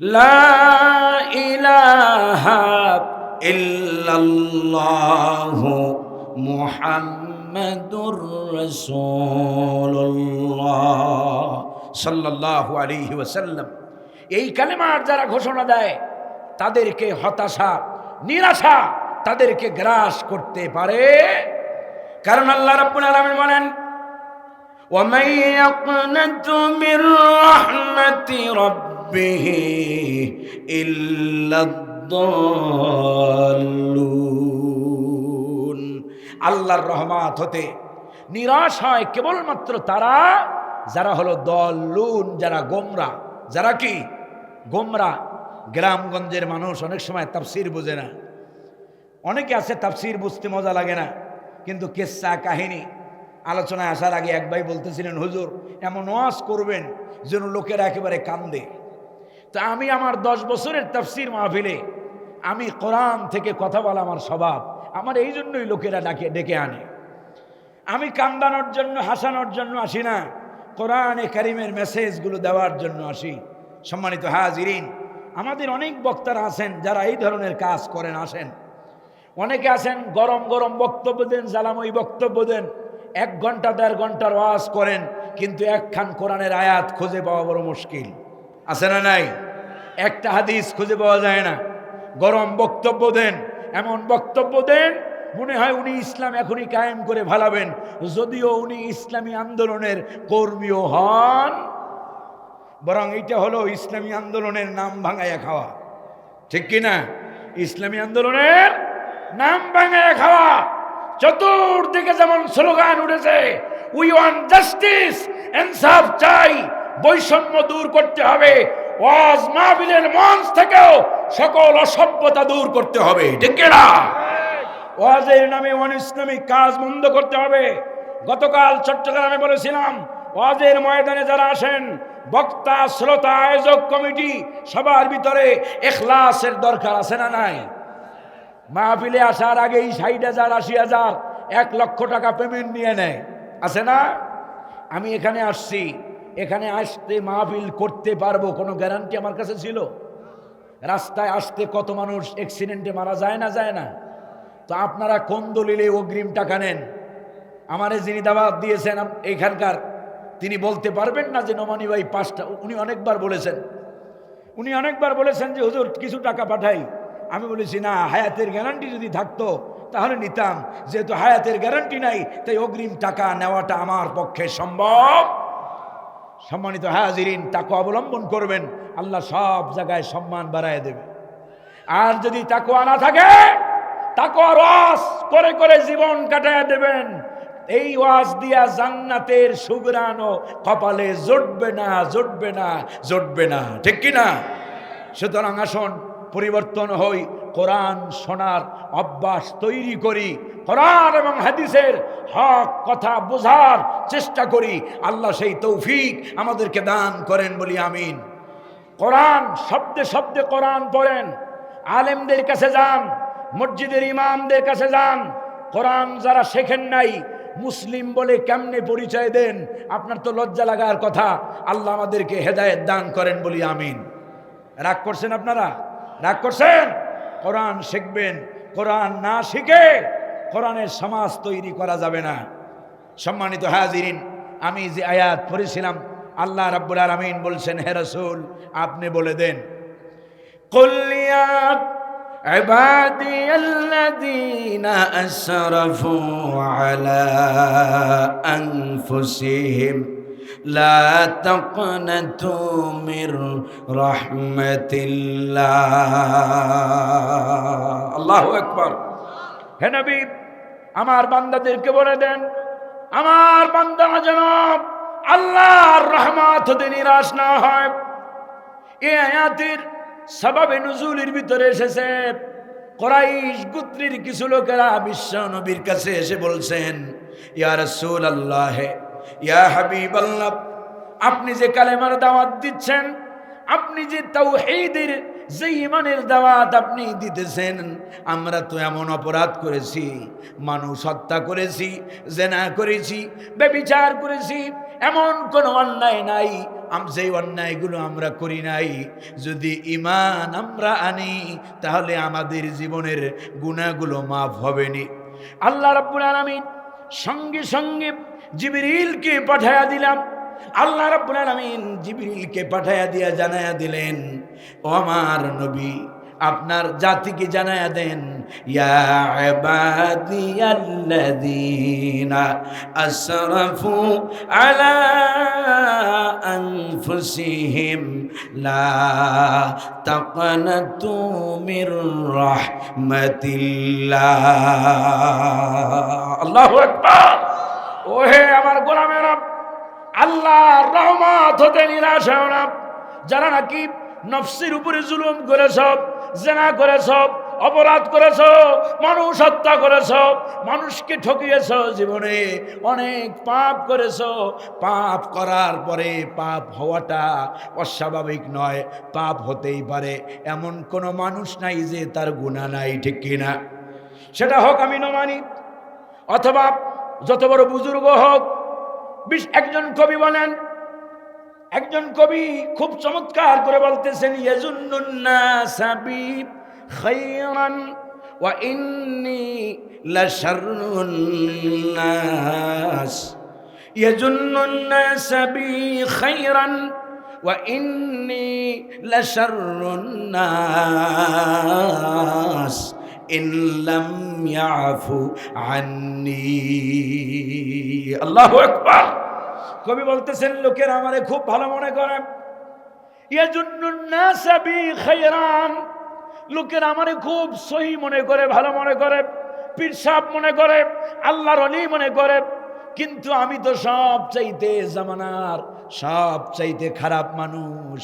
لا إله إلا الله محمد رسول الله সাল্লাল্লাহু আলাইহি ওয়াসাল্লাম এই কালেমার যারা ঘোষণা দেয় তাদেরকে হতাশা নিরাশা তাদেরকে গ্রাস করতে পারে কারণ আল্লাহ রাব্বুল আলামিন বলেন ومن يقنت من رحمة ربه إلا الضالون আল্লাহর রহমাত হতে নিরাশ হয় কেবলমাত্র তারা যারা হলো দলুন যারা গোমরা যারা কি গোমরা গ্রামগঞ্জের মানুষ অনেক সময় তাফসির বোঝে না অনেকে আছে তাফসির বুঝতে মজা লাগে না কিন্তু কেসা কাহিনী আলোচনায় আসার আগে এক ভাই বলতেছিলেন হুজুর এমন ওয়াজ করবেন যেন লোকেরা একেবারে কান্দে তা আমি আমার দশ বছরের তাফসির মাহফিলে, আমি কোরআন থেকে কথা বলা আমার স্বভাব, আমার এই জন্যই লোকেরা ডাকে, ডেকে আনে। আমি কান্দানোর জন্য, হাসানোর জন্য আসি না, কোরআনে কারিমের মেসেজগুলো দেওয়ার জন্য আসি। সম্মানিত হাজিরিন, আমাদের অনেক বক্তারা আছেন যারা এই ধরনের কাজ করেন, আসেন। অনেকে আছেন, গরম গরম বক্তব্য দেন, জ্বালাময়ী বক্তব্য দেন, এক ঘণ্টা দেড় ঘণ্টার ওয়াজ করেন, কিন্তু একখান কোরআনের আয়াত খুঁজে পাওয়া বড় মুশকিল। আছে না নাই? একটা হাদিস খুঁজে পাওয়া যায় না। গরম বক্তব্য দেন, এমন বক্তব্য দেন, মনে হয় উনি ইসলাম এখনই কায়েম করে ভালাবেন যদিও উনি ইসলামী আন্দোলনের কর্মীও হন, বরং এটা হলো ইসলামী আন্দোলনের নাম ভাঙাইয়া খাওয়া। ঠিক কি না? ইসলামী আন্দোলনের নাম ভাঙাইয়া খাওয়া। চতুর্দিকে যেমন স্লোগান উঠেছে উই ওয়ান জাস্টিস ইনসাফ চাই বৈষম্য দূর করতে হবে। ওয়াজ মাহফিলের মঞ্চ থেকেও সকল অসভ্যতা দূর করতে হবে। ঠিক ওয়াজের নামে অন ইসলামিক কাজ বন্ধ করতে হবে। গতকাল চট্টগ্রামে বলেছিলাম, ওয়াজের ময়দানে যারা আসেন, বক্তা, শ্রোতা, আয়োজক, কমিটি, সবার ভিতরে এখলাসের দরকার আছে না নাই? মাহফিলে আসার আগেই ষাট হাজার, আশি হাজার, এক লক্ষ টাকা পেমেন্ট নিয়ে নেয়। আছে না? আমি এখানে আসছি। এখানে আসতে মাহফিল করতে পারব, কোনো গ্যারান্টি আমার কাছে ছিল? রাস্তায় আসতে কত মানুষ অ্যাক্সিডেন্টে মারা যায় না যায় না? তো আপনারা কোন দলিলে অগ্রিম টাকা নেন? আমারে যিনি দাবাত দিয়েছেন এখানকার, তিনি বলতে পারবেন না যে নমানি ভাই পাঁচটা উনি অনেকবার বলেছেন। উনি অনেকবার বলেছেন যে, হুজুর, কিছু টাকা পাঠাই। আমি বলেছি, না, হায়াতের গ্যারান্টি যদি থাকতো, তাহলে নিতাম। যেহেতু হায়াতের গ্যারান্টি নাই, তাই অগ্রিম টাকা নেওয়াটা আমার পক্ষে সম্ভব সম্মানিত হাজিরিন তাকে অবলম্বন করবেন, আল্লাহ সব জায়গায় সম্মান বাড়ায় দেবে। আর যদি তাকুয়া না থাকে তাকুয়া রস করে করে জীবন কাটায় দেবেন। এই ওয়াজ দিয়া জান্নাতের সুগ্রানো কপালে জুটবে না জুটবে না জুটবে না। ঠিক কি না সুতরাং আসুন, পরিবর্তন হই কোরআন শোনার অভ্যাস তৈরি করি, কোরআন এবং হাদিসের হক কথা বোঝার চেষ্টা করি। আল্লাহ সেই তৌফিক আমাদেরকে দান করেন বলি আমিন। কোরআন শব্দে শব্দে কোরআন পড়েন, আলেমদের কাছে যান, মসজিদের ইমামদের কাছে যান। কোরআন যারা শেখেন নাই, মুসলিম বলে কেমনে পরিচয় দেন? আপনার তো লজ্জা লাগার কথা। আল্লাহ আমাদেরকে হেদায়েত দান করেন বলি আমিন। রাগ করছেন আপনারা? রাগ করছেন? কোরআন শিখবেন কোরআন না শিখে কোরআনের সমাজ তৈরি করা যাবে না সম্মানিত হাজিরিন আমি যে আয়াত পড়েছিলাম আল্লাহ রাব্বুল আলামিন বলছেন হে রাসূল আপনি বলে দেন قل يا عبادي الذين أسرفوا على أنفسهم لا تقنطوا من رحمة الله الله أكبر হে নবী আমার বান্দাদেরকে বলে দেন আমার বান্দারা যেন আল্লাহর রহমত হতে নিরাশ না হয় এই আয়াতের সবাবে নজুলের ভিতরে এসেছে কোরাইশ গুত্রির কিছু লোকেরা বিশ্ব নবীর কাছে এসে বলছেন ইয়া রাসূল আল্লাহ ইয়া হাবিব আল্লাহ আপনি যে কালেমার দাওয়াত দিচ্ছেন, আপনি যে তাওহীদের, যে ইমানের দাওয়াত আপনি দিতেছেন, আমরা তো এমন অপরাধ করেছি, মানুষ হত্যা করেছি, জেনা করেছি, ব্যবিচার করেছি, এমন কোনো অন্যায় নাই যেই অন্যায়গুলো আমরা করি নাই, যদি ইমান আমরা আনি, তাহলে আমাদের জীবনের গুণাগুলো মাফ হবে নি। আল্লাহ রাব্বুল আলামিন সঙ্গে সঙ্গে জিবিরিলকে পাঠায়া দিলাম। আল্লাহ রাব্বুল আলামিন জিবিরিলকে পাঠায়া দিয়া জানায়া দিলেন, ও আমার নবী আপনার জাতিকে জানায়া দেন আসরাফু আলা মির রাহমাতিল্লাহ। আল্লাহু আকবার। ওহে আমার গোলামেরা আল্লাহর রহমত হতে নিরাশ যারা নাকি নফসির উপরে জুলুম করেছ জেনা করেছ, অপরাধ করেছ মানুষ হত্যা করেছ, মানুষকে ঠকিয়েছ জীবনে, অনেক পাপ করেছ। পাপ করার পরে পাপ হওয়াটা অস্বাভাবিক নয়, পাপ হতেই পারে। এমন কোনো মানুষ নাই যে তার গুণা নাই, ঠিক কিনা সেটা হোক, আমি নমানি অথবা যত বড় বুজুর্গ হোক, বিশ- একজন কবি বলেন একজন কবি খুব চমৎকার করে বলতেছেন খাইরান ওয়া ইন্নি লাশাররুন নাস ইয়াজুন্নাসা বি খাইরান ওয়া ইন্নি লাশাররুন নাস ইন আন্নি। আল্লাহু কবি বলতেছেন, লোকের আমারে খুব ভালো মনে করে। লোকের আমারে খুব সহি মনে করে, ভালো মনে করে পীরসাব মনে করে, আল্লাহর অলি মনে করে। কিন্তু আমি তো সব চাইতে জামানার সব চাইতে খারাপ মানুষ।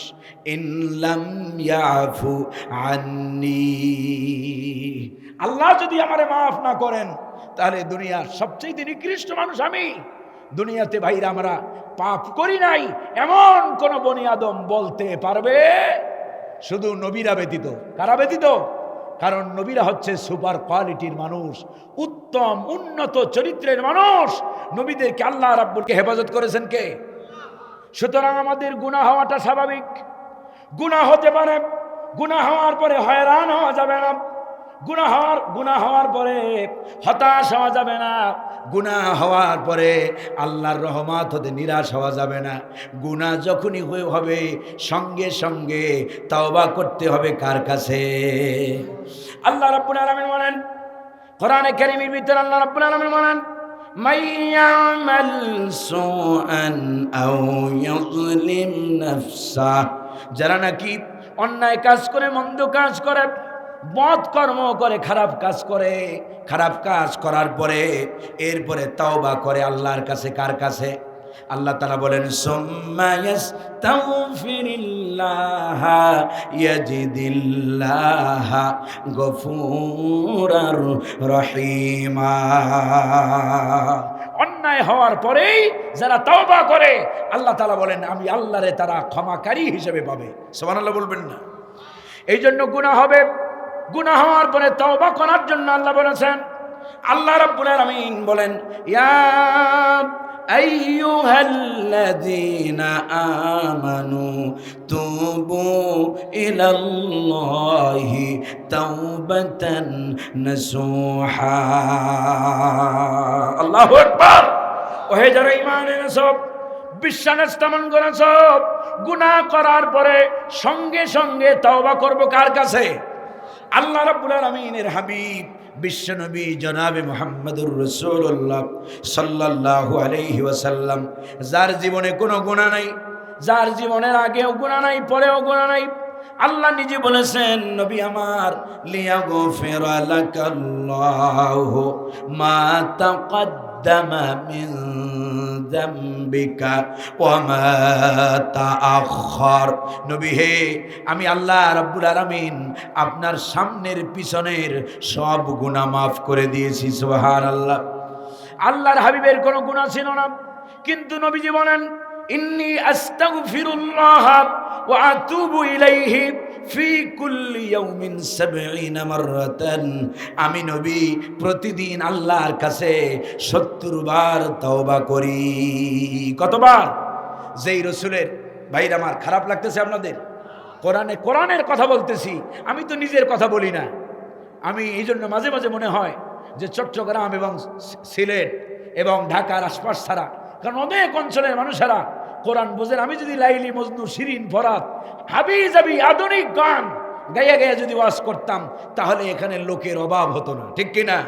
আন্নি। আল্লাহ যদি আমারে মাফ না করেন, তাহলে দুনিয়ার সবচেয়ে নিকৃষ্ট মানুষ আমি। দুনিয়াতে ভাইরা আমরা পাপ করি নাই, এমন কোন বনি আদম বলতে পারবে? শুধু নবীরা ব্যতীত। কারা ব্যতীত? কারণ নবীরা হচ্ছে সুপার কোয়ালিটির মানুষ, উত্তম, উন্নত চরিত্রের মানুষ। নবীদেরকে আল্লাহ রাব্বুলকে হেফাজত করেছেন কে? সুতরাং আমাদের গুনাহ হওয়াটা স্বাভাবিক। গুনাহ হতে পারে, গুনাহ হওয়ার পরে হয়রান হওয়া যাবে না। গুনাহ হওয়ার গুনাহ হওয়ার পরে হতাশ হওয়া যাবে না গুনাহ হওয়ার পরে আল্লাহর রহমত হতে নিরাশ হওয়া যাবে না গুনাহ যখনই হয়ে হবে সঙ্গে সঙ্গে তাওবা করতে হবে কার কাছে আল্লাহ রাব্বুল আলামিন বলেন কোরআনে কারীমের ভিতরে আল্লাহ রাব্বুল আলামিন বলেন من يعمل سوءا أو يظلم نفسه যারা নাকি অন্যায় কাজ করে মন্দ কাজ করে বদ কর্ম করে খারাপ কাজ করে, খারাপ কাজ করার পরে এরপরে তাওবা করে আল্লাহর কাছে, কার কাছে? আল্লাহ তালা বলেন গফুরার রহিমা। অন্যায় হওয়ার পরেই যারা তওবা করে, আল্লাহ তালা বলেন, আমি আল্লাহরে তারা ক্ষমাকারী হিসেবে পাবে। সোমান আল্লাহ বলবেন না। এই জন্য গুণা হবে গুণা হওয়ার পরে তওবা করার জন্য আল্লাহ বলেছেন, আল্লাহ রাব্বুল আলামিন বলেন, ইয়া আইয়ুহাল্লাযীনা আমানু তুবু ওহে গুনাহ করার পরে সঙ্গে সঙ্গে তওবা করব কার কাছে? আল্লাহ রাব্বুল আলামিনের হাবিব বিশ্বনবী জনাবে মুহাম্মদুর রাসূলুল্লাহ সাল্লাল্লাহু আলাইহি ওয়াসাল্লাম। যার জীবনে কোনো গুণা নাই, যার জীবনের আগেও গুণা নাই, পরেও গুণা নাই। আল্লাহ নিজে বলেছেন, নবী আমার লিয়াগফিরা লাকাল্লাহু মা তাকাদ্দামা মিন যামবিকা ওয়া মা তাআখার নবী হে, আমি আল্লাহ রাব্বুল আলামিন আপনার সামনের পিছনের সব গুনাহ মাফ করে দিয়েছি, সুবহানাল্লাহ। আল্লাহর হাবিবের কোনো গুনাহ ছিল না। কিন্তু নবীজি বলেন, ইন্নি আস্তাগফিরুল্লাহ ওয়া আতুবু ইলাইহি। ফি কুল্লি ইয়াউমিন 70 মাররাতান। আমি নবী, প্রতিদিন আল্লাহর কাছে 70 বার তওবা করি। কতবার? যেই রসুলের, ভাইর আমার, খারাপ লাগতেছে আপনাদের? কোরআনে কোরআনের কথা বলতেছি, আমি তো নিজের কথা বলি না। আমি এই জন্য মাঝে মাঝে মনে হয় যে চট্টগ্রাম এবং সিলেট এবং ঢাকার আশপাশ ছাড়া, কারণ অনেক অঞ্চলের মানুষেরা কোরআন বোঝেন, আমি যদি লাইলি মজনু, শিরিন ফরাত হাবি যাবি, আধুনিক গান গাইয়া গাইয়া যদি ওয়াজ করতাম, তাহলে এখানে লোকের অভাব হতো না, ঠিক কিনা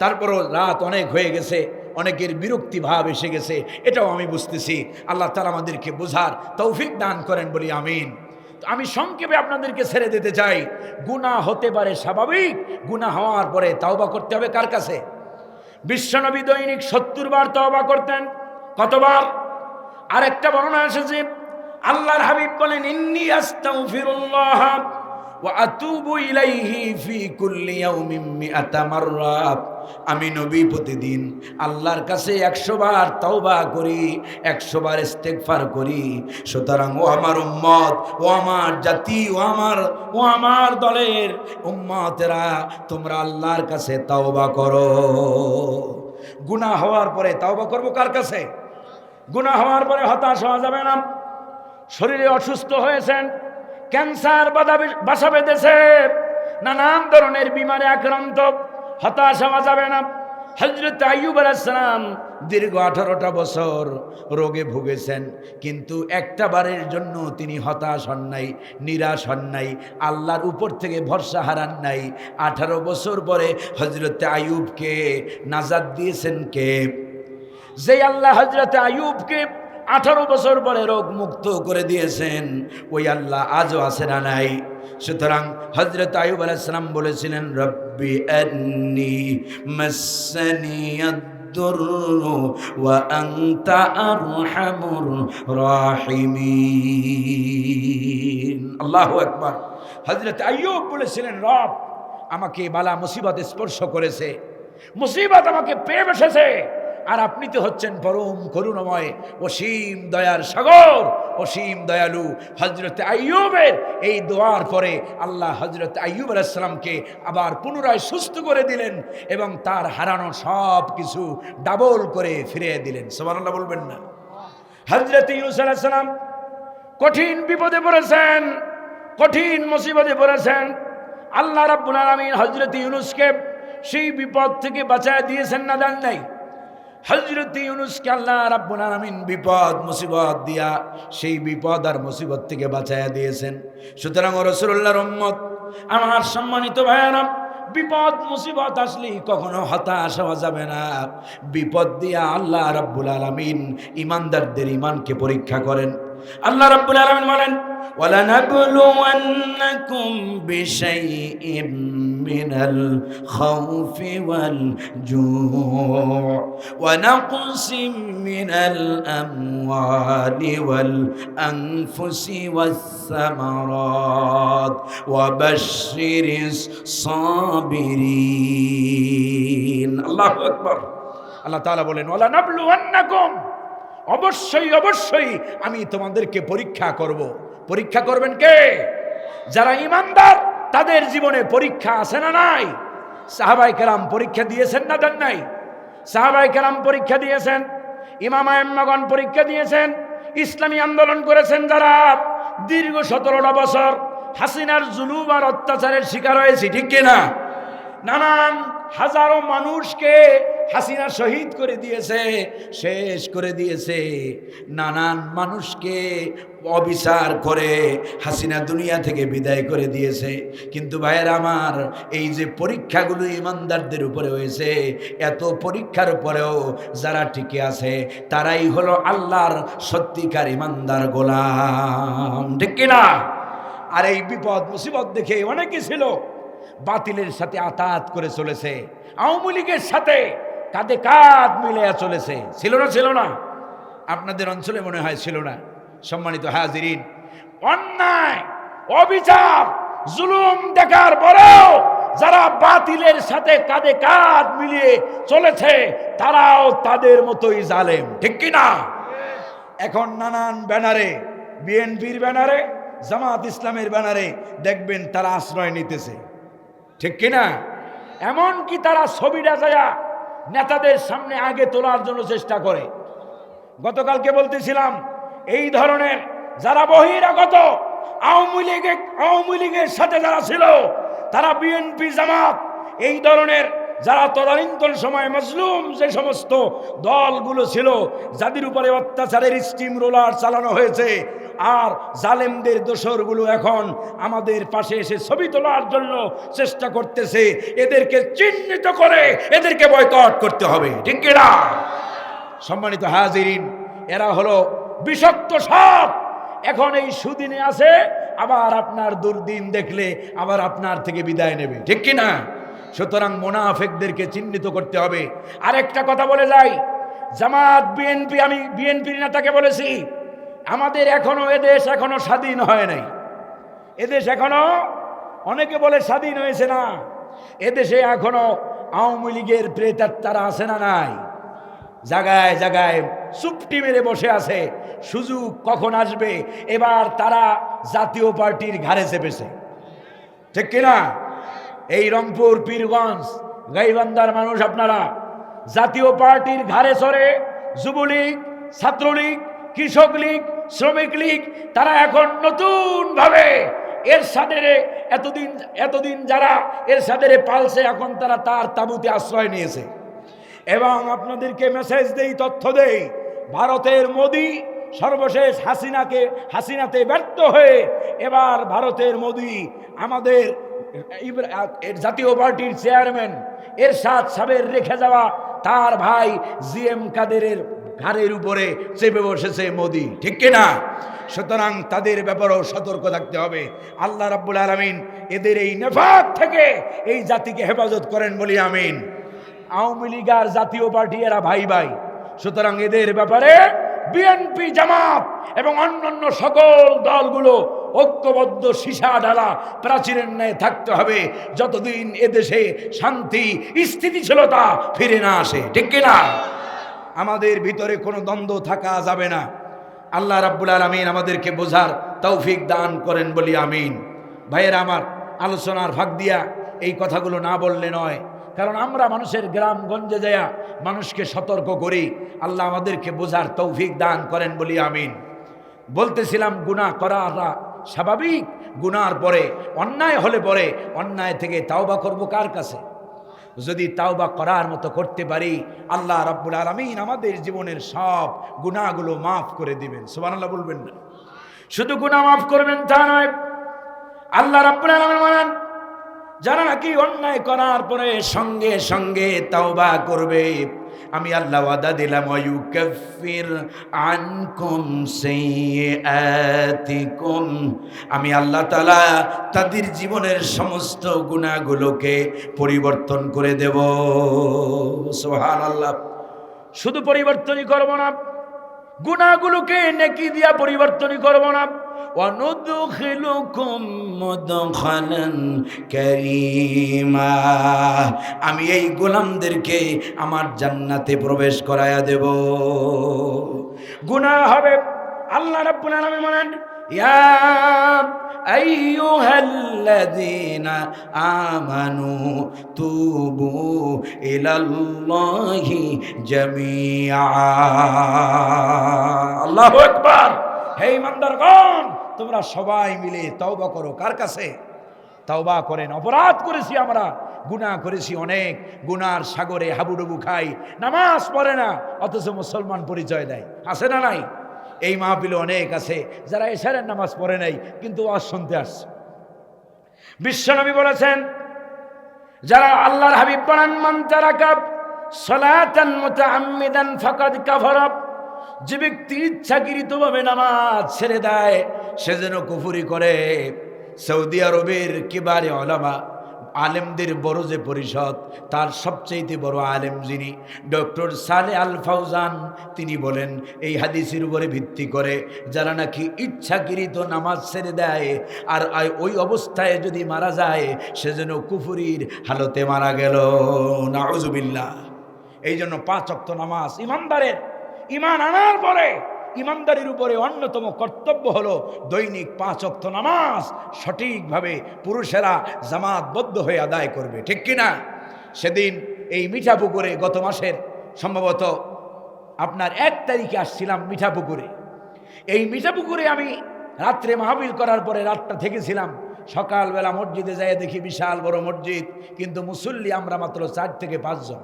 তারপরও রাত অনেক হয়ে গেছে, অনেকের বিরক্তি ভাব এসে গেছে, এটাও আমি বুঝতেছি। আল্লাহ তালা আমাদেরকে বোঝার তৌফিক দান করেন বলি আমিন। আমি সংক্ষেপে আপনাদেরকে ছেড়ে দিতে চাই গুণা হতে পারে স্বাভাবিক গুণা হওয়ার পরে তাওবা করতে হবে কার কাছে? বিশ্বনবী দৈনিক সত্তর বার তওবা করতেন, কতবার? আরেকটা বর্ণনা এসেছে আল্লাহর হাবিব বলেন, ইন্নি আস্তাগফিরুল্লাহ ওয়া আতুবু ইলাইহি ফি কুল্লি ইয়াউমিন মিআতা মাররা। আমি নবী প্রতিদিন আল্লাহর কাছে একশো বার তওবা করি, একশো বার ইস্তেগফার করি। সুতরাং ও আমার উম্মত, ও আমার জাতি, ও আমার ও আমার দলের উম্মতেরা, তোমরা আল্লাহর কাছে তওবা করো। গুনাহ হওয়ার পরে তওবা করব কার কাছে? গুনাহ হওয়ার পরে হতাশ হওয়া যাবে না। শরীরে অসুস্থ হয়েছেন, ক্যান্সার বাধা বাসা বেঁধেছে, নানান ধরনের বিমারে আক্রান্ত, হতাশ হওয়া যাবে না। হজরত আইয়ুব আলাইসালাম দীর্ঘ আঠারোটা বছর রোগে ভুগেছেন, কিন্তু একটা বারের জন্য তিনি হতাশ হন নাই, নিরাশ হন নাই, আল্লাহর উপর থেকে ভরসা হারান নাই। আঠারো বছর পরে হজরত আইয়ুবকে নাজাদ দিয়েছেন কে? যে আল্লাহ হজরত আয়ুবকে আঠারো বছর পরে রোগ মুক্ত করে দিয়েছেন, ওই আল্লাহ আজও আসে না নাই। সুতরাং হজরত আয়ুব আলাইসালাম বলেছিলেন, রব্বি আল্লাহ একবার বলেছিলেন, রব আমাকে বালা মুসিবত স্পর্শ করেছে। মুসিবত আমাকে পেয়ে বসেছে। আর আপনি তো হচ্ছেন পরম করুণময় অসীম দয়ার সাগর, অসীম দয়ালু হজরত আইয়ুবের। এই দোয়ার পরে আল্লাহ হজরত আইয়ুব আলাইসালামকে আবার পুনরায় সুস্থ করে দিলেন এবং তার হারানো সব কিছু ডাবল করে ফিরিয়ে দিলেন। সোমানাল্লাহ বলবেন না। হজরত ইউনুস আলাইসালাম কঠিন বিপদে পড়েছেন, কঠিন মুসিবতে পড়েছেন। আল্লাহ রাব্বুল আলামিন হযরত ইউনুসকে সেই বিপদ থেকে বাঁচায় দিয়েছেন না দেন নাই। হজরত ইউনুসকে আল্লাহ রাব্বুল আলামিন বিপদ, মুসিবত দিয়া সেই বিপদ আর মুসিবত থেকে বাঁচাইয়া দিয়েছেন। সুতরাং রসুল্লাহর উম্মত, আমার সম্মানিত ভাইয়ারাম বিপদ, মুসিবত আসলে কখনো হতাশ হওয়া যাবে না। বিপদ দিয়া আল্লাহ রাব্বুল আলামিন ইমানদারদের ইমানকে পরীক্ষা করেন। আল্লাহ রাব্বুল আলামিন বলেন ولنبلونكم بشيء من الخوف والجوع ونقص من الأموال والأنفس والثمرات وبشر الصابرين الله أكبر আল্লাহ তাআলা বলেন ওয়ালা নাবলুয়ান্নাকুম অবশ্যই অবশ্যই আমি তোমাদেরকে পরীক্ষা করব। পরীক্ষা করবেন কে? যারা ইমানদার, তাদের জীবনে পরীক্ষা আছে না নাই? সাহাবাই কেরাম পরীক্ষা দিয়েছেন না দেন নাই? সাহাবাই কেরাম পরীক্ষা দিয়েছেন, ইমাম আয়াম্মাগণ পরীক্ষা দিয়েছেন, ইসলামী আন্দোলন করেছেন যারা, দীর্ঘ সতেরোটা বছর হাসিনার জুলুম আর অত্যাচারের শিকার হয়েছি, ঠিক কিনা? নানান হাজারো মানুষকে হাসিনা শহীদ করে দিয়েছে, শেষ করে দিয়েছে। নানান মানুষকে অবিচার করে হাসিনা দুনিয়া থেকে বিদায় করে দিয়েছে। কিন্তু ভাইয়ের আমার, এই যে পরীক্ষাগুলো ইমানদারদের উপরে হয়েছে, এত পরীক্ষার পরেও যারা টিকে আছে, তারাই হলো আল্লাহর সত্যিকার ইমানদার গোলাম। ঠিক কিনা? আর এই বিপদ, মুসিবত দেখে অনেকে ছিল বাতিলের সাথে আতাত করে চলেছে। আওয়ামী লীগের সাথে কাঁধে কাঁধ মিলিয়ে চলেছে। ছিল না ছিল না। আপনাদের অঞ্চলে মনে হয় ছিল না। সম্মানিত হাজিরিন, অন্যায়, অবিচার, জুলুম দেখার পরেও যারা বাতিলের সাথে কাঁধে কাঁধ মিলিয়ে চলেছে, তারাও তাদের মতোই জালেম। ঠিক কি না? এখন নানান ব্যানারে, বিএনপির ব্যানারে, জামাত ইসলামের ব্যানারে দেখবেন তারা আশ্রয় নিতেছে। ঠিক কিনা? এমন কি তারা ছবিটা যায় নেতাদের সামনে আগে তোলার জন্য চেষ্টা করে। গতকালকে বলতেছিলাম, এই ধরনের যারা বহিরাগত, আওয়ামী লীগে আওয়ামী লীগের সাথে যারা ছিল, তারা বিএনপি জামাত, এই ধরনের যারা তদানীন্তন সময় মজলুম যে সমস্ত দলগুলো ছিল, যাদের উপরে অত্যাচারের স্টিম রোলার চালানো হয়েছে আর জালেমদের দোসরগুলো এখন আমাদের পাশে এসে ছবি তোলার জন্য চেষ্টা করতেছে। এদেরকে চিহ্নিত করে এদেরকে বয়কট করতে হবে। ঠিক কিনা? সম্মানিত হাজিরিন, এরা হলো বিষাক্ত সাপ। এখন এই সুদিনে আছে, আবার আপনার দুর্দিন দেখলে আবার আপনার থেকে বিদায় নেবে। ঠিক কি না সুতরাং মোনাফেকদেরকে চিহ্নিত করতে হবে। আরেকটা কথা বলে যাই। জামাত, বিএনপি, আমি বিএনপির নেতাকে বলেছি আমাদের এখনও এদেশ এখনও স্বাধীন হয় নাই। এদেশ এখনও, অনেকে বলে স্বাধীন হয়েছে না। এদেশে এখনও আওয়ামী লীগের প্রেতাত্মারা আছে না নাই? জাগায় জাগায় চুপটি মেরে বসে আছে। সুযোগ কখন আসবে? এবার তারা জাতীয় পার্টির ঘাড়ে চেপেছে। ঠিক কিনা এই রংপুর, পীরগঞ্জ গাইবান্দার মানুষ আপনারা, জাতীয় পার্টির ঘাড়ে চড়ে যুবলীগ, ছাত্রলীগ কৃষক লীগ শ্রমিক লীগ, তারা এখন নতুনভাবে এর সাথে এতদিন এতদিন যারা এর সাথে পালছে এখন তারা তার তাবুতে আশ্রয় নিয়েছে। এবং আপনাদেরকে মেসেজ দেই, তথ্য দেই, ভারতের মোদি সর্বশেষ হাসিনাকে, হাসিনাতে ব্যর্থ হয়ে এবার ভারতের মোদি আমাদের জাতীয় পার্টির চেয়ারম্যান এর এরশাদ সাবের রেখে যাওয়া তার ভাই জি এম কাদেরের ঘাড়ের উপরে চেপে বসেছে মোদি। ঠিক কিনা? সুতরাং তাদের ব্যাপারেও সতর্ক থাকতে হবে। আল্লাহ রাব্বুল আলমিন এদের এই নেফাত থেকে এই জাতিকে হেফাজত করেন বলি আমিন। আওয়ামী লীগ আর জাতীয় পার্টি এরা ভাই ভাই। সুতরাং এদের ব্যাপারে বিএনপি জামাত এবং অন্যান্য সকল দলগুলো ঐক্যবদ্ধ সীসা ডালা প্রাচীরের ন্যায় থাকতে হবে। যতদিন এদেশে শান্তি, স্থিতিশীলতা ফিরে না আসে। ঠিক কিনা? আমাদের ভিতরে কোনো দ্বন্দ্ব থাকা যাবে না। আল্লাহ রাব্বুল আলমিন আমাদেরকে বোঝার তৌফিক দান করেন বলি আমিন। ভাইয়েরা আমার আলোচনার ভাগ দিয়া এই কথাগুলো না বললে নয়, কারণ আমরা মানুষের গ্রামগঞ্জে যায়া মানুষকে সতর্ক করি। আল্লাহ আমাদেরকে বোঝার তৌফিক দান করেন বলি আমিন। বলতেছিলাম, গুনাহ করাটা স্বাভাবিক গুনার পরে, অন্যায় হলে পরে, অন্যায় থেকে তাওবা করব কার কাছে? যদি তাওবা করার মতো করতে পারি, আল্লাহ রাব্বুল আলমিন আমাদের জীবনের সব গুণাগুলো মাফ করে দিবেন। সুবহানাল্লাহ বলবেন না? শুধু গুণা মাফ করবেন তা নয়, আল্লাহ রাব্বুল আলমিন মানান যারা নাকি অন্যায় করার পরে সঙ্গে সঙ্গে তাওবা করবে আমি আল্লাহ ওয়াদা দিলাম ওয়ুকাফির আনকুম সাইয়্যাতিকুম। আমি আল্লাহ তাআলা তাদের জীবনের সমস্ত গুনাহগুলোকে পরিবর্তন করে দেব। সুবহানাল্লাহ। শুধু পরিবর্তনই করব না গুণাগুলোকে নেকি দিয়া পরিবর্তনই করব না। وندخلكم مدخلا كريما আমি এই গোলামদেরকে আমার জান্নাতে প্রবেশ করায়া দেব গুনাহ হবে আল্লাহ রাব্বুল আলামিন বলেন ইয়া আইয়ুহাল্লাযীনা আমানু তুবু ইলাল্লাহি জামিআ আল্লাহু আকবার হে ইমানদারগণ, তোমরা সবাই মিলে তওবা করো। কার কাছে? তওবা করেন। অপরাধ করেছি আমরা, গুনাহ করেছি অনেক। গুনার সাগরে হাবুডুবু খাই, নামাজ পড়ে না, অথচ মুসলমান পরিচয় দেয়। আছে না নাই? এই মাহফিলে অনেক আছে, যারা এশারের নামাজ পড়ে নাই, কিন্তু আজ শুনতে আসছে। বিশ্বনবী বলেছেন, যারা আল্লাহর হাবিব পড়ান মান তারাকা সালাতান মুতাআম্মিদান ফাকাদ কাফারা। যে ব্যক্তি ইচ্ছাকৃতভাবে নামাজ ছেড়ে দেয়, সে যেন কুফুরি করে। সৌদি আরবের কিবারে ওলামা, আলেমদের বড় যে পরিষদ, তার সবচেয়ে বড় আলেম যিনি, ডক্টর সালে আল ফাউজান, তিনি বলেন, এই হাদিসের উপরে ভিত্তি করে যারা নাকি ইচ্ছাকৃত নামাজ ছেড়ে দেয় আর ওই অবস্থায় যদি মারা যায়, সে যেন কুফুরির হালতে মারা গেল। নাউজুবিল্লাহ। এই জন্য পাঁচ অক্ত নামাজ ইমানদারের ইমান আনার পরে ইমানদারির উপরে অন্যতম কর্তব্য হলো দৈনিক পাঁচ অক্ত নামাজ সঠিকভাবে পুরুষেরা জামাতবদ্ধ হয়ে আদায় করবে, ঠিক কিনা? সেদিন এই মিঠাপুকুরে গত মাসের সম্ভবত আপনার এক তারিখে আসছিলাম মিঠাপুকুরে। এই মিঠাপুকুরে আমি রাত্রে মাহবিল করার পরে রাতটা থেকেছিলাম। সকালবেলা মসজিদে যাই দেখি বিশাল বড় মসজিদ, কিন্তু মুসল্লি আমরা মাত্র চার থেকে পাঁচজন।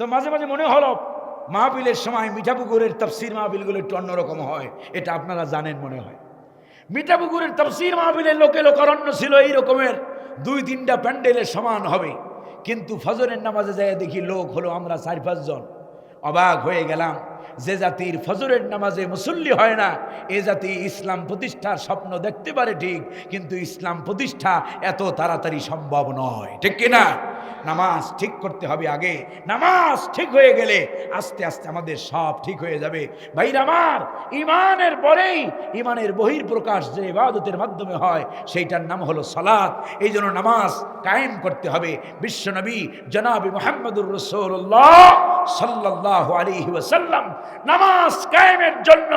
তো মাঝে মাঝে মনে হলো মাহবিলের সময় মিঠাপুকুরের তফসির মাহবিলগুলো একটু অন্যরকম হয়, এটা আপনারা জানেন মনে হয়। মিঠাপুকুরের তফসির মাহবিলের লোকে লোকারণ্য ছিল এই রকমের, দুই তিনটা প্যান্ডেলের সমান হবে। কিন্তু ফজরের নামাজে যায় দেখি লোক হলো আমরা চার পাঁচজন। অবাক হয়ে গেলাম যে জাতির ফজরের নামাজে মুসল্লি হয় না, এ জাতি ইসলাম প্রতিষ্ঠার স্বপ্ন দেখতে পারে ঠিক, কিন্তু ইসলাম প্রতিষ্ঠা এত তাড়াতাড়ি সম্ভব নয়। ঠিক কিনা নামাজ ঠিক করতে হবে আগে। নামাজ ঠিক হয়ে গেলে আস্তে আস্তে আমাদের সব ঠিক হয়ে যাবে। ভাই আমার ইমানের পরেই ইমানের বহির প্রকাশ যে ইবাদতের মাধ্যমে হয়, সেইটার নাম হলো সালাত। এই জন্য নামাজ কায়েম করতে হবে। বিশ্বনবী জনাবি মোহাম্মদুর রসুল্লাহ সাল্লাহ ওয়াসাল্লাম নামাজ কায়েমের জন্য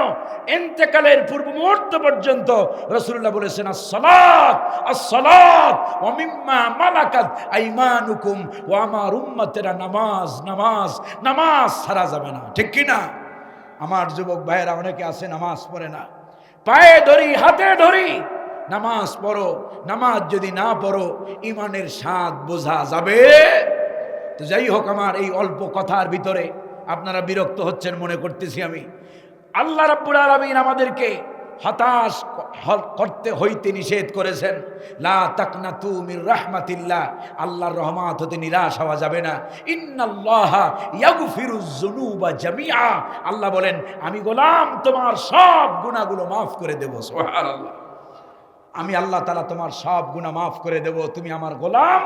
ইন্তেকালের পূর্ব মুহূর্ত পর্যন্ত রসুল্লাহ বলেছেন, আসসালাত আসসালাত, ওয়া মিম্মা মালাকাত আইমানুকুম ও আমার উম্মতেরা নামাজ নামাজ নামাজ ছাড়া যাবে না। ঠিক কি না? আমার যুবক ভাইয়েরা, অনেকে আছে নামাজ পড়ে না। পায়ে ধরি, হাতে ধরি, নামাজ পড়ো। নামাজ যদি না পড়ো, ইমানের স্বাদ বোঝা যাবে। তো যাই হোক, আমার এই অল্প কথার ভিতরে আপনারা বিরক্ত হচ্ছেন মনে করতেছি আমি। আল্লাহ রাব্বুল আলামিন আমাদেরকে হতাশ করতে হইতে নিষেধ করেছেন। লা তাকনাতু মির রাহমাতিল্লাহ। আল্লাহর রহমত হতে নিরাশ হওয়া যাবে না। ইন্নাল্লাহ ইয়াগফিরুজ যুনুবা জামিআ। আল্লাহ বলেন, আমি গোলাম, তোমার সব গুণাগুলো মাফ করে দেব। সুবহানাল্লাহ। আমি আল্লাহ তালা তোমার সব গুণা মাফ করে দেব, তুমি আমার গোলাম।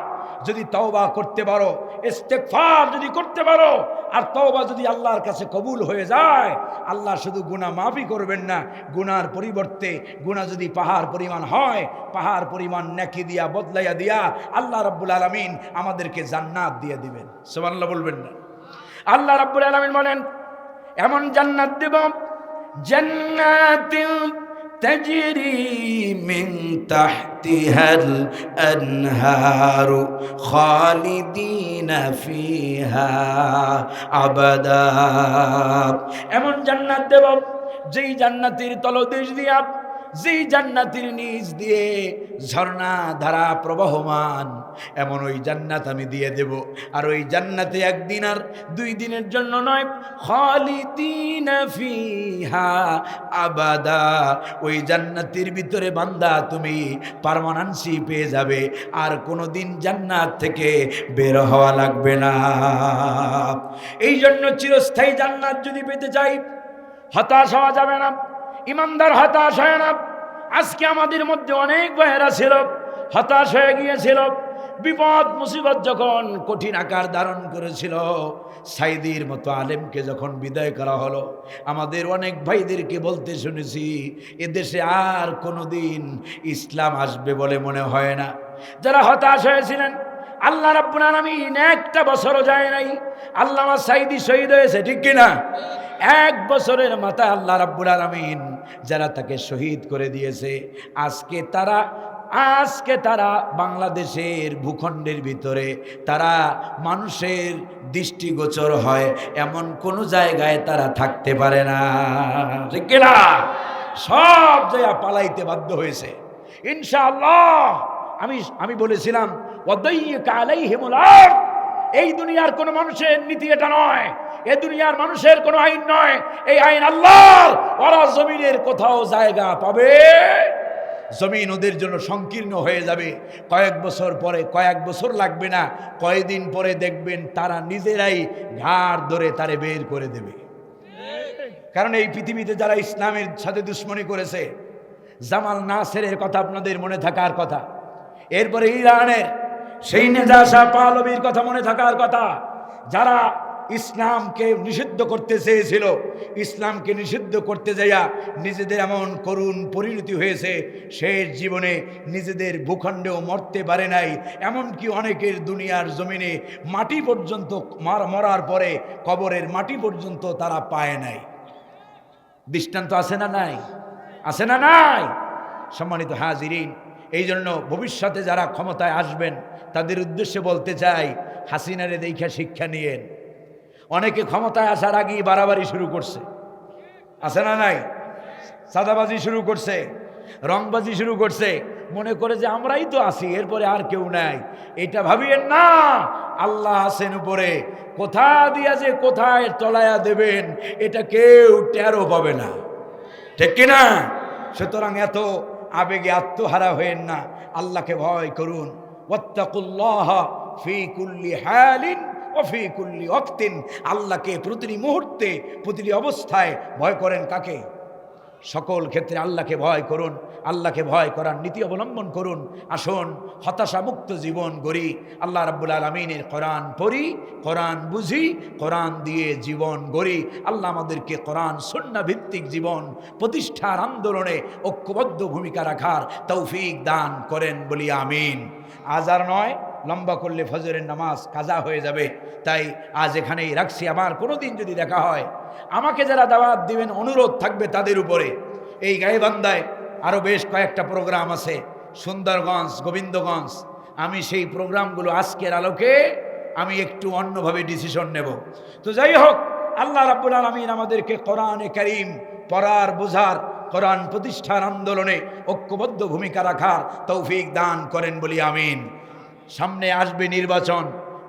যদি তওবা করতে পারো ইস্তেকফার যদি করতে পারো, আর তওবা যদি আল্লাহর কাছে কবুল হয়ে যায়, আল্লাহ শুধু গুণা মাফই করবেন না গুনার পরিবর্তে গুণা যদি পাহাড় পরিমাণ হয়, পাহাড় পরিমাণ নাকি দিয়া, বদলাইয়া দিয়া, আল্লাহ রাব্বুল আলমিন আমাদেরকে জান্নাত দিয়ে দিবেন। সুবহানাল্লাহ বলবেন না। আল্লাহ রাব্বুল আলমিন বলেন, এমন জান্নাত দেব, জান্নাতিল تجري من تحتها الأنهار خالدين فيها أبدا এমন জান্নাত দেব যেই জান্নাতের তলদেশ দিয়া যেই জান্নাতের নিচ দিয়ে ঝর্ণা ধারা প্রবাহমান, এমন ওই জান্নাত আমি দিয়ে দেব। আর ওই জান্নাতে একদিন আর দুই দিনের জন্য নয় ফিহা আবাদা। ওই জান্নাতের ভিতরে বান্দা তুমি পারমানান্সি পেয়ে যাবে, আর কোনো দিন জান্নাত থেকে বের হওয়া লাগবে না। এই জন্য চিরস্থায়ী জান্নাত যদি পেতে চাই, হতাশ হওয়া যাবে না। ইমানদার হতাশ হয় না। আজকে আমাদের মধ্যে অনেক ভাইয়েরা ছিল, হতাশ হয়ে গিয়েছিল। বিপদ, মুসিবত যখন কঠিন আকার ধারণ করেছিল সাইদির মতো আলেমকে যখন বিদায় করা হলো, আমাদের অনেক ভাইদেরকে বলতে শুনেছি, এদেশে আর কোনোদিন ইসলাম আসবে বলে মনে হয় না। যারা হতাশ হয়েছিলেন, আল্লাহ রাব্বুল আলামিন একটা বছরও যায় নাই। আল্লামা সাইদি শহীদ হয়েছে, ঠিক কিনা? এক বছরের মাথায় আল্লাহ রাব্বুল আলামিন যারা তাকে শহীদ করে দিয়েছে, আজকে তারা আজকে তারা বাংলাদেশের ভূখণ্ডের ভিতরে তারা মানুষের দৃষ্টিগোচর হয়, এমন কোনো জায়গায় তারা থাকতে পারে না। ঠিক সব জায়গা পালাইতে বাধ্য হয়েছে। ইনশাআল্লাহ, আমি আমি বলেছিলাম এই দুনিয়ার কোনো মানুষের নীতি এটা নয়। এ দুনিয়ার মানুষের কোনো আইন নয়। এই আইন আল্লাহ ওরা জমিনের কোথাও জায়গা পাবে। জমিন ওদের জন্য সংকীর্ণ হয়ে যাবে। কয়েক বছর পরে, কয়েক বছর লাগবে না, কয়েকদিন পরে দেখবেন তারা নিজেরাই ঘাড় ধরে তারে বের করে দেবে। কারণ এই পৃথিবীতে যারা ইসলামের সাথে দুশ্মনী করেছে, জামাল নাসেরের কথা আপনাদের মনে থাকার কথা, এরপরে ইরানের সেই নেজাসা পালবির কথা মনে থাকার কথা, যারা ইসলামকে নিষিদ্ধ করতে চেয়েছিল। ইসলামকে নিষিদ্ধ করতে যাইয়া নিজেদের এমন করুণ পরিণতি হয়েছে শেষ জীবনে নিজেদের ভূখণ্ডেও মরতে পারে নাই। এমনকি অনেকের দুনিয়ার জমিনে মাটি পর্যন্ত মার- মরার পরে কবরের মাটি পর্যন্ত তারা পায় নাই। দৃষ্টান্ত আছে না নাই? আছে না নাই? সম্মানিত হাজিরিন এই জন্য ভবিষ্যতে যারা ক্ষমতায় আসবেন, তাদের উদ্দেশ্যে বলতে চাই, হাসিনারে দেখা শিক্ষা নিয়েন। অনেকে ক্ষমতায় আসার আগেই বাড়াবাড়ি শুরু করছে। আছে না নাই? সাদাবাজি শুরু করছে, রংবাজি শুরু করছে। মনে করে যে আমরাই তো আছি, এরপরে আর কেউ নাই। এটা ভাবিয়েন না, আল্লাহ আছেন উপরে। কোথা দিয়া যে কোথায় তলায়া দেবেন, এটা কেউ টেরো পাবে না। ঠিক কিনা সুতরাং এত আবেগে আত্মহারা হয়েন না, আল্লাহকে ভয় করুন। ওয়াত্তাকুল্লাহ ফি কুল্লি হালিন ও ফি কুল্লি ওয়াক্তিন, আল্লাহকে প্রতিটি মুহূর্তে, প্রতিটি অবস্থায় ভয় করেন কাকে? সকল ক্ষেত্রে আল্লাহকে ভয় করুন, আল্লাহকে ভয় করার নীতি অবলম্বন করুন। আসুন, হতাশামুক্ত জীবন গড়ি। আল্লাহ রাব্বুল আলমিনের কোরআন পড়ি, কোরআন বুঝি, কোরআন দিয়ে জীবন গড়ি। আল্লাহ আমাদেরকে কোরআন সন্না ভিত্তিক জীবন, প্রতিষ্ঠার আন্দোলনে ঐক্যবদ্ধ ভূমিকা রাখার তৌফিক দান করেন বলি আমিন। আজ আর নয় লম্বা করলে ফজরের নামাজ কাজা হয়ে যাবে। তাই আজ এখানেই রাখছি। আমার কোনো দিন যদি দেখা হয়, আমাকে যারা দাওয়াত দিবেন, অনুরোধ থাকবে তাদের উপরে। এই গাইবান্ধায় আরও বেশ কয়েকটা প্রোগ্রাম আছে। সুন্দরগঞ্জ, গোবিন্দগঞ্জ। আমি সেই প্রোগ্রামগুলো আজকের আলোকে আমি একটু অন্যভাবে ডিসিশন নেব। তো যাই হোক, আল্লাহ রাব্বুল আলমিন আমাদেরকে কোরআনে করিম পড়ার, বোঝার, কোরআন প্রতিষ্ঠার আন্দোলনে ঐক্যবদ্ধ ভূমিকা রাখার তৌফিক দান করেন বলি আমিন। সামনে আসবে নির্বাচন।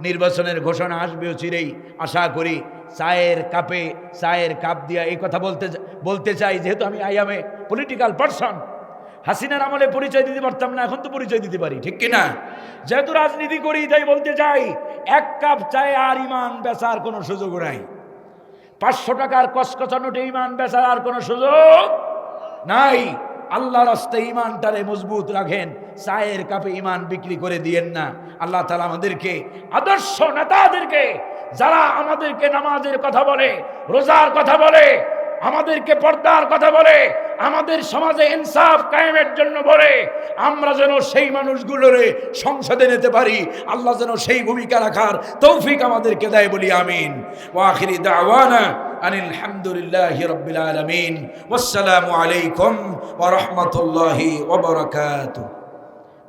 নির্বাচনের ঘোষণা আসবেও চিরেই। আশা করি চায়ের কাপে, চায়ের কাপ দিয়া এই কথা বলতে বলতে চাই, যেহেতু আমি আই পলিটিক্যাল পারসন হাসিনার আমলে পরিচয় দিতে পারতাম না, এখন তো পরিচয় দিতে পারি, ঠিক কিনা? যেহেতু রাজনীতি করি, তাই বলতে চাই, এক কাপ চায়ে আর ইমান বেচার কোনো সুযোগ নাই। পাঁচশো টাকার কসকসা নোটে ইমান বেচার আর কোনো সুযোগ নাই। আল্লাহ রাস্তায় ইমানটারে মজবুত রাখেন, চায়ের কাপে ইমান বিক্রি করে দিয়েন না। আল্লাহ তালা আমাদেরকে, আদর্শ নেতাদেরকে, যারা আমাদেরকে নামাজের কথা বলে, রোজার কথা বলে আমাদেরকে পর্দার কথা বলে, আমাদের সমাজে ইনসাফ কায়েমের জন্য বলে, আমরা যেন সেই মানুষগুলোরে সংসদে নিতে পারি। আল্লাহ যেন সেই ভূমিকা রাখার তৌফিক আমাদেরকে দেয় বলি আমিন। ওয়াখিরি দাওয়ানা আনিল হামদুলিল্লাহি রাব্বিল আলামিন। ওয়াসসালামু আলাইকুম ওয়া রাহমাতুল্লাহি ওয়া বারাকাতুহু।